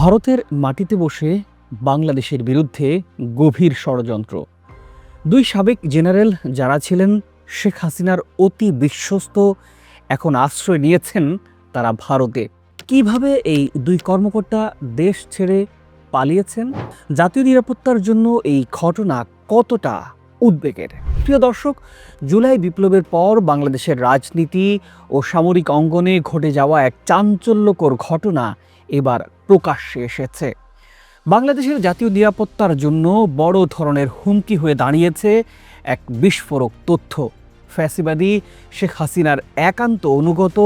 ভারতের মাটিতে বসে বাংলাদেশের বিরুদ্ধে গভীর ষড়যন্ত্র। দুই সাবেক জেনারেল যারা ছিলেন, শেখ হাসিনার অতি বিশ্বস্ত এখন আশ্রয় নিয়েছেন তারা ভারতে। কীভাবে এই দুই কর্মকর্তা দেশ ছেড়ে পালিয়েছেন? জাতীয় নিরাপত্তার জন্য এই ঘটনা কতটা উদ্বেগের? প্রিয় দর্শক, জুলাই বিপ্লবের পর বাংলাদেশের রাজনীতি ও সামরিক অঙ্গনে ঘটে যাওয়া এক চাঞ্চল্যকর ঘটনা এবার প্রকাশ্যে এসেছে। বাংলাদেশের জাতীয় নিরাপত্তার জন্য বড় ধরনের হুমকি হয়ে দাঁড়িয়েছে এক বিস্ফোরক তথ্য। ফ্যাসিবাদী শেখ হাসিনার একান্ত অনুগত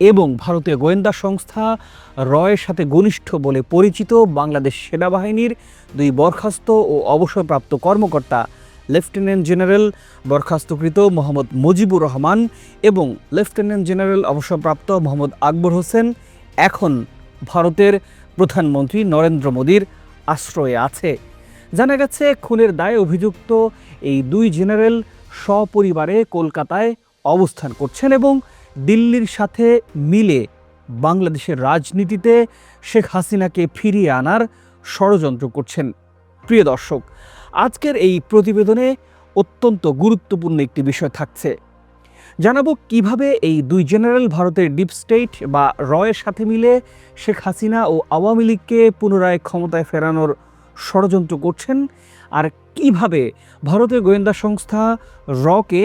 এবং ভারতীয় গোয়েন্দা সংস্থা রয়ের সাথে ঘনিষ্ঠ বলে পরিচিত বাংলাদেশ সেনাবাহিনীর দুই বরখাস্ত ও অবসরপ্রাপ্ত কর্মকর্তা, লেফটেন্যান্ট জেনারেল বরখাস্তকৃত মোহাম্মদ মুজিবুর রহমান এবং লেফটেন্যান্ট জেনারেল অবসরপ্রাপ্ত মোহাম্মদ আকবর হোসেন এখন ভারতের প্রধানমন্ত্রী নরেন্দ্র মোদীর আশ্রয়ে আছে। জানা গেছে, খুনের দায়ে অভিযুক্ত এই দুই জেনারেল সপরিবারে কলকাতায় অবস্থান করছেন এবং দিল্লির সাথে মিলে বাংলাদেশের রাজনীতিতে শেখ হাসিনাকে ফিরিয়ে আনার ষড়যন্ত্র করছেন। প্রিয় দর্শক, আজকের এই প্রতিবেদনে অত্যন্ত গুরুত্বপূর্ণ একটি বিষয় থাকছে। জানাব কীভাবে এই দুই জেনারেল ভারতের ডিপ স্টেট বা রয়ের সাথে মিলে শেখ হাসিনা ও আওয়ামী লীগকে পুনরায় ক্ষমতায় ফেরানোর ষড়যন্ত্র করছেন আর কীভাবে ভারতের গোয়েন্দা সংস্থা রকে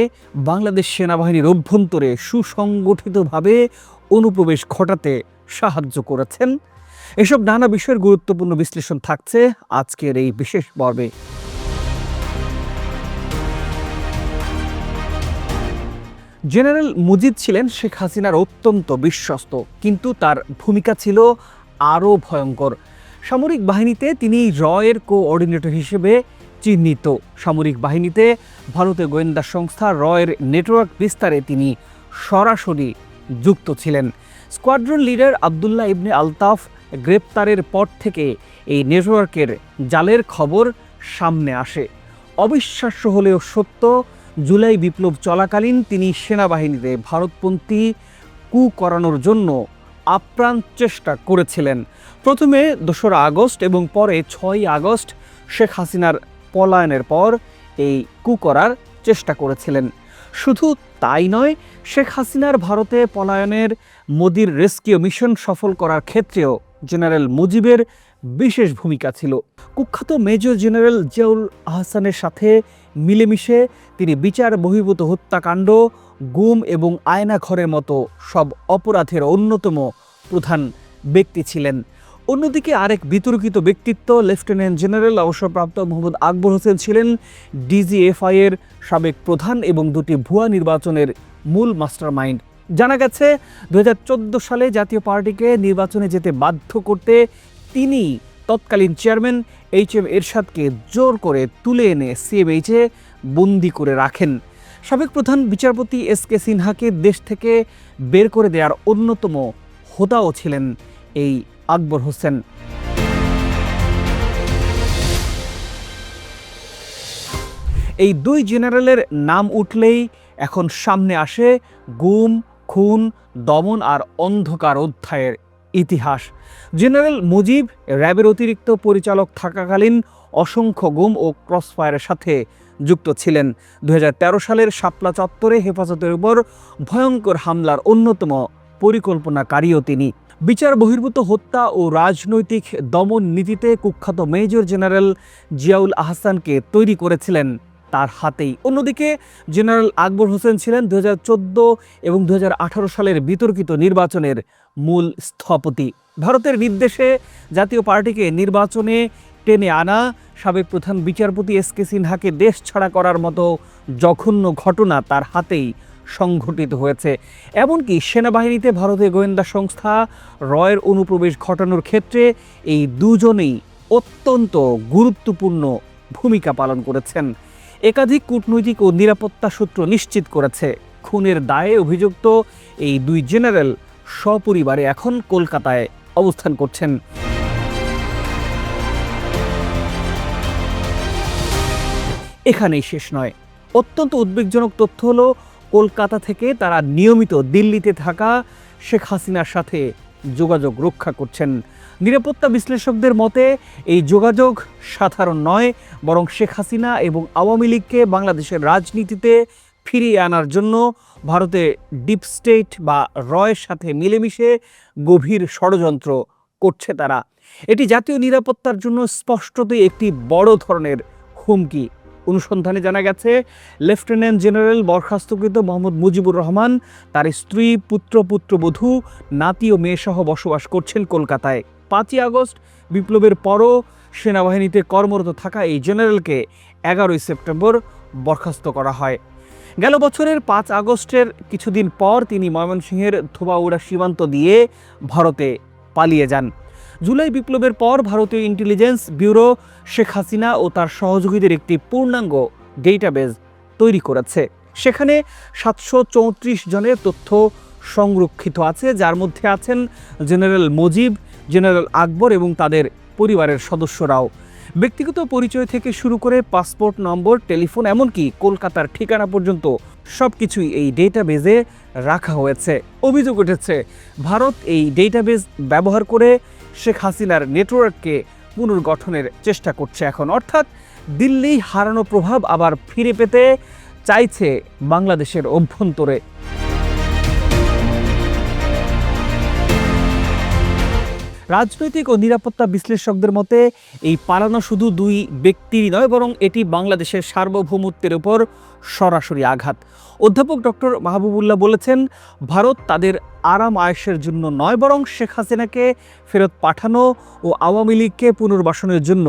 বাংলাদেশ সেনাবাহিনীর অভ্যন্তরে সুসংগঠিতভাবে অনুপ্রবেশ ঘটাতে সাহায্য করেছেন? এসব নানা বিষয়ের গুরুত্বপূর্ণ বিশ্লেষণ থাকছে আজকের এই বিশেষ পর্বে। জেনারেল মুজিদ ছিলেন শেখ হাসিনার অত্যন্ত বিশ্বস্ত, কিন্তু তার ভূমিকা ছিল আরও ভয়ঙ্কর। সামরিক বাহিনীতে তিনি রয়ের কোঅর্ডিনেটর হিসেবে চিহ্নিত। সামরিক বাহিনীতে ভারতের গোয়েন্দা সংস্থা রয়ের নেটওয়ার্ক বিস্তারে তিনি সরাসরি যুক্ত ছিলেন। স্কোয়াড্রন লিডার আবদুল্লাহ ইবনে আলতাফ গ্রেপ্তারের পর থেকে এই নেটওয়ার্কের জালের খবর সামনে আসে। অবিশ্বাস্য হলেও সত্য জুলাই বিপ্লব চলাকালীন তিনি সেনাবাহিনীতে ভারতপন্থী কু করানোর জন্য আপ্রাণ চেষ্টা করেছিলেন। প্রথমে দোসরা আগস্ট এবং পরে ছয়ই আগস্ট শেখ হাসিনার পলায়নের পর এই কু করার চেষ্টা করেছিলেন। শুধু তাই নয়, শেখ হাসিনার ভারতে পলায়নের মোদির রেস্কিউ মিশন সফল করার ক্ষেত্রেও জেনারেল মুজিবের বিশেষ ভূমিকা ছিল। কুখ্যাত মেজর জেনারেল জিয়াউল আহসানের সাথে মিলেমিশে তিনি বিচার, বহির্ভূত হত্যাকাণ্ড, গুম এবং আয়নাঘরের মতো সব অপরাধের অন্যতম প্রধান ব্যক্তি ছিলেন। অন্যদিকে আরেক বিতর্কিত ব্যক্তিত্ব, লেফটেন্যান্ট জেনারেল, অবসরপ্রাপ্ত মোহাম্মদ আকবর হোসেন ছিলেন। ডিজিএফআই এর সাবেক প্রধান এবং দুটি ভুয়া নির্বাচনের মূল মাস্টারমাইন্ড। জানা গেছে দু হাজার চোদ্দ সালে জাতীয় পার্টিকে নির্বাচনে যেতে বাধ্য করতে তিনি তৎকালীন চেয়ারম্যান এইচ এম এরশাদকে জোর করে তুলে এনে সিএমএইচে বন্দি করে রাখেন। সাবেক প্রধান বিচারপতি এস কে সিনহাকে দেশ থেকে বের করে দেওয়ার অন্যতম হোদাও ছিলেন এই আকবর হোসেন। এই দুই জেনারেলের নাম উঠলেই এখন সামনে আসে গুম, খুন, দমন আর অন্ধকার অধ্যায়ের ইতিহাস। জেনারেল মুজিব, র্যাবের অতিরিক্ত পরিচালক থাকাকালীন অসংখ্য গুম ও ক্রসফায়ারের সাথে যুক্ত ছিলেন। দু হাজার তেরো সালের শাপলা চত্বরে হেফাজতের উপর ভয়ঙ্কর হামলার অন্যতম পরিকল্পনাকারীও তিনি। বিচার বহির্ভূত হত্যা ও রাজনৈতিক দমন নীতিতে কুখ্যাত মেজর জেনারেল জিয়াউল আহসানকে তৈরি করেছিলেন। তার হাতেই। অন্যদিকে জেনারেল আকবর হোসেন ছিলেন দু হাজার চোদ্দ এবং দু হাজার আঠারো সালের বিতর্কিত নির্বাচনের মূল স্থপতি। ভারতের নির্দেশে জাতীয় পার্টিকে নির্বাচনে টেনে আনা, সাবেক প্রধান বিচারপতি এস কে সিনহাকে দেশ ছাড়া করার মতো জঘন্য ঘটনা তার হাতেই সংঘটিত হয়েছে। এমনকি সেনাবাহিনীতে ভারতীয় গোয়েন্দা সংস্থা রয়ের অনুপ্রবেশ ঘটানোর ক্ষেত্রে এই দুজনেই অত্যন্ত গুরুত্বপূর্ণ ভূমিকা পালন করেছেন। একাধিক কূটনৈতিক ও নিরাপত্তা সূত্র নিশ্চিত করেছে। খুনের দায়ে অভিযুক্ত এই দুই জেনারেল সপরিবারে এখন কলকাতায় অবস্থান করছেন। এখানেই শেষ নয়। অত্যন্ত উদ্বেগজনক তথ্য হলো, কলকাতা থেকে তারা নিয়মিত দিল্লিতে থাকা শেখ হাসিনার সাথে যোগাযোগ রক্ষা করছেন। নিরাপত্তা বিশ্লেষকদের মতে, এই যোগাযোগ সাধারণ নয়, বরং শেখ হাসিনা এবং আওয়ামী লীগকে বাংলাদেশের রাজনীতিতে ফিরিয়ে আনার জন্য ভারতে ডিপ স্টেট বা রয়ের সাথে মিলেমিশে গভীর ষড়যন্ত্র করছে তারা। এটি জাতীয় নিরাপত্তার জন্য স্পষ্টতই একটি বড় ধরনের হুমকি। অনুসন্ধানে জানা গেছে, লেফটেন্যান্ট জেনারেল বরখাস্তকৃত মোহাম্মদ মুজিবুর রহমান, তার স্ত্রী, পুত্র, পুত্রবধূ, নাতি ও মেয়েসহ বসবাস করছেন কলকাতায়। পাঁচই আগস্ট বিপ্লবের পরও সেনাবাহিনীতে কর্মরত থাকা এই জেনারেলকে এগারোই সেপ্টেম্বর বরখাস্ত করা হয়। গেল বছরের পাঁচ আগস্টের কিছুদিন পর তিনি ময়মনসিংহের ধোবাউড়া সীমান্ত দিয়ে ভারতে পালিয়ে যান। জুলাই বিপ্লবের পর ভারতীয় ইন্টেলিজেন্স ব্যুরো শেখ হাসিনা ও তার সহযোগীদের একটি পূর্ণাঙ্গ ডেটাবেজ তৈরি করেছে। সেখানে সাতশো চৌত্রিশ জনের তথ্য সংরক্ষিত আছে, যার মধ্যে আছেন জেনারেল মুজিব জেনারেল আকবর এবং তাদের পরিবারের সদস্যরাও। ব্যক্তিগত পরিচয় থেকে শুরু করে পাসপোর্ট নম্বর, টেলিফোন, এমনকি কলকাতার ঠিকানা পর্যন্ত সব কিছুই এই ডেটাবেজে রাখা হয়েছে। অভিযোগ উঠেছে, ভারত এই ডেটাবেজ ব্যবহার করে শেখ হাসিনার নেটওয়ার্ককে পুনর্গঠনের চেষ্টা করছে এখন। অর্থাৎ দিল্লি হারানো প্রভাব আবার ফিরে পেতে চাইছে বাংলাদেশের অভ্যন্তরে। রাজনৈতিক ও নিরাপত্তা বিশ্লেষকদের মতে, এই পালানো শুধু দুই ব্যক্তিরই নয়, বরং এটি বাংলাদেশের সার্বভৌমত্বের উপর সরাসরি আঘাত। অধ্যাপক ডক্টর মাহবুবুল্লাহ বলেছেন, ভারত তাদের আরাম আয়েসের জন্য নয়, বরং শেখ হাসিনাকে ফেরত পাঠানো ও আওয়ামী লীগকে পুনর্বাসনের জন্য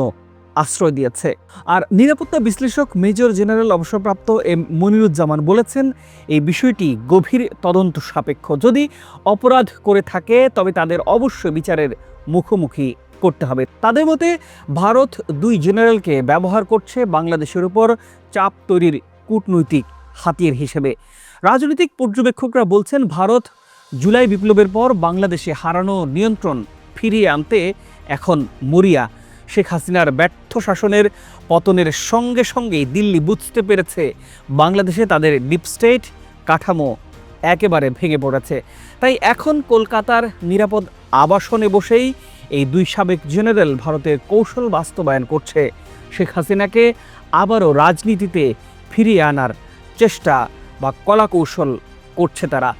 আশ্রয় দিয়েছে। আর নিরাপত্তা বিশ্লেষক মেজর জেনারেল অবসরপ্রাপ্ত এম মনিরুজ্জামান বলেছেন, এই বিষয়টি গভীর তদন্ত সাপেক্ষ। যদি অপরাধ করে থাকে, তবে তাদের অবশ্যই বিচারের মুখোমুখি করতে হবে। তাদের মতে, ভারত দুই জেনারেলকে ব্যবহার করছে বাংলাদেশের উপর চাপ তৈরির কূটনৈতিক হাতিয়ার হিসেবে। রাজনৈতিক পর্যবেক্ষকরা বলছেন, ভারত জুলাই বিপ্লবের পর বাংলাদেশে হারানো নিয়ন্ত্রণ ফিরিয়ে আনতে এখন মরিয়া শেখ হাসিনার ব্যর্থ শাসনের পতনের সঙ্গে সঙ্গেই দিল্লি বুঝতে পেরেছে বাংলাদেশে তাদের ডিপ স্টেট কাঠামো একেবারে ভেঙে পড়েছে। তাই এখন কলকাতার নিরাপদ আবাসনে বসেই এই দুই সাবেক জেনারেল ভারতের কৌশল বাস্তবায়ন করছে শেখ হাসিনাকে আবারও রাজনীতিতে ফিরিয়ে আনার চেষ্টা বা কলাকৌশল করছে তারা।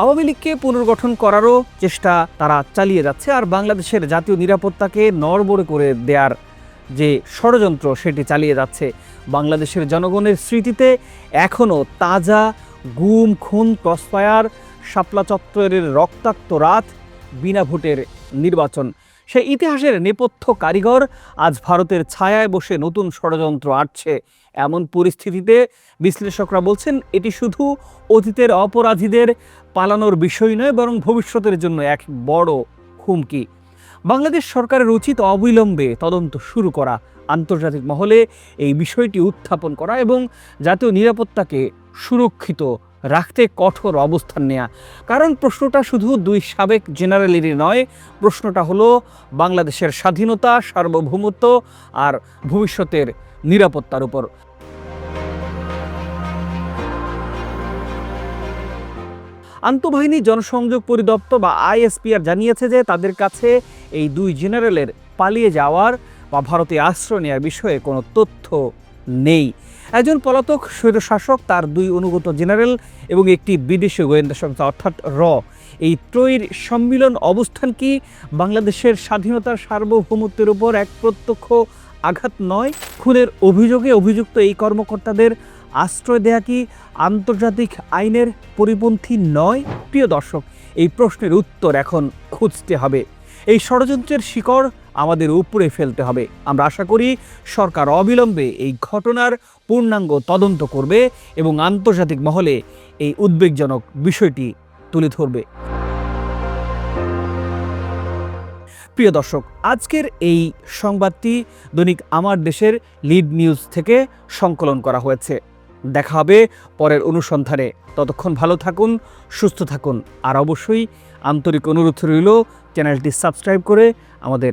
আওয়ামী লীগকে পুনর্গঠন করারও চেষ্টা তারা চালিয়ে যাচ্ছে আর বাংলাদেশের জাতীয় নিরাপত্তাকে নড়বড়ে করে দেওয়ার যে ষড়যন্ত্র সেটি চালিয়ে যাচ্ছে। বাংলাদেশের জনগণের স্মৃতিতে এখনও তাজা গুম, খুন, ক্রসফায়ার, শাপলা চত্বরের রক্তাক্ত রাত, বিনা ভোটের নির্বাচন। সেই ইতিহাসের নেপথ্য কারিগর। আজ ভারতের ছায়ায় বসে নতুন ষড়যন্ত্র আটছে। এমন পরিস্থিতিতে বিশ্লেষকরা বলছেন, এটি শুধু অতীতের অপরাধীদের পালানোর বিষয় নয়, বরং ভবিষ্যতের জন্য এক বড় হুমকি। বাংলাদেশ সরকারের উচিত অবিলম্বে তদন্ত শুরু করা, আন্তর্জাতিক মহলে এই বিষয়টি উত্থাপন করা এবং জাতীয় নিরাপত্তাকে সুরক্ষিত রাখতে কঠোর অবস্থান নেওয়া কারণ প্রশ্নটা শুধু দুই সাবেক জেনারেলেরই নয়, প্রশ্নটা হলো বাংলাদেশের স্বাধীনতা, সার্বভৌমত্ব আর ভবিষ্যতের নিরাপত্তার উপর। আন্তঃবাহিনী জনসংযোগ পরিদপ্তর বা আইএসপিআর জানিয়েছে যে তাদের কাছে এই দুই জেনারেলের পালিয়ে যাওয়ার বা ভারতে আশ্রয় নেওয়ার বিষয়ে কোনো তথ্য নেই। একজন পলাতক স্বৈরশাসক, তার দুই অনুগত জেনারেল এবং একটি বিদেশি গোয়েন্দা সংস্থা, অর্থাৎ র। এই ত্রয়ীর সম্মিলন অবস্থান কি? বাংলাদেশের স্বাধীনতার সার্বভৌমত্বের উপর এক প্রত্যক্ষ আঘাত নয়? খুনের অভিযোগে অভিযুক্ত এই কর্মকর্তাদের আশ্রয় দেয়া কি আন্তর্জাতিক আইনের পরিপন্থী নয়? প্রিয় দর্শক, এই প্রশ্নের উত্তর এখন খুঁজতে হবে। এই ষড়যন্ত্রের শিকড় আমাদের উপরে ফেলতে হবে। আমরা আশা করি সরকার অবিলম্বে এই ঘটনার পূর্ণাঙ্গ তদন্ত করবে এবং আন্তর্জাতিক মহলে এই উদ্বেগজনক বিষয়টি তুলে ধরবে। প্রিয় দর্শক, আজকের এই সংবাদটি দৈনিক আমার দেশের লিড নিউজ থেকে সংকলন করা হয়েছে। দেখা হবে পরের অনুসন্ধানে। ততক্ষণ ভালো থাকুন, সুস্থ থাকুন। আর অবশ্যই আন্তরিক অনুরোধ রইল চ্যানেলটি সাবস্ক্রাইব করে আমাদের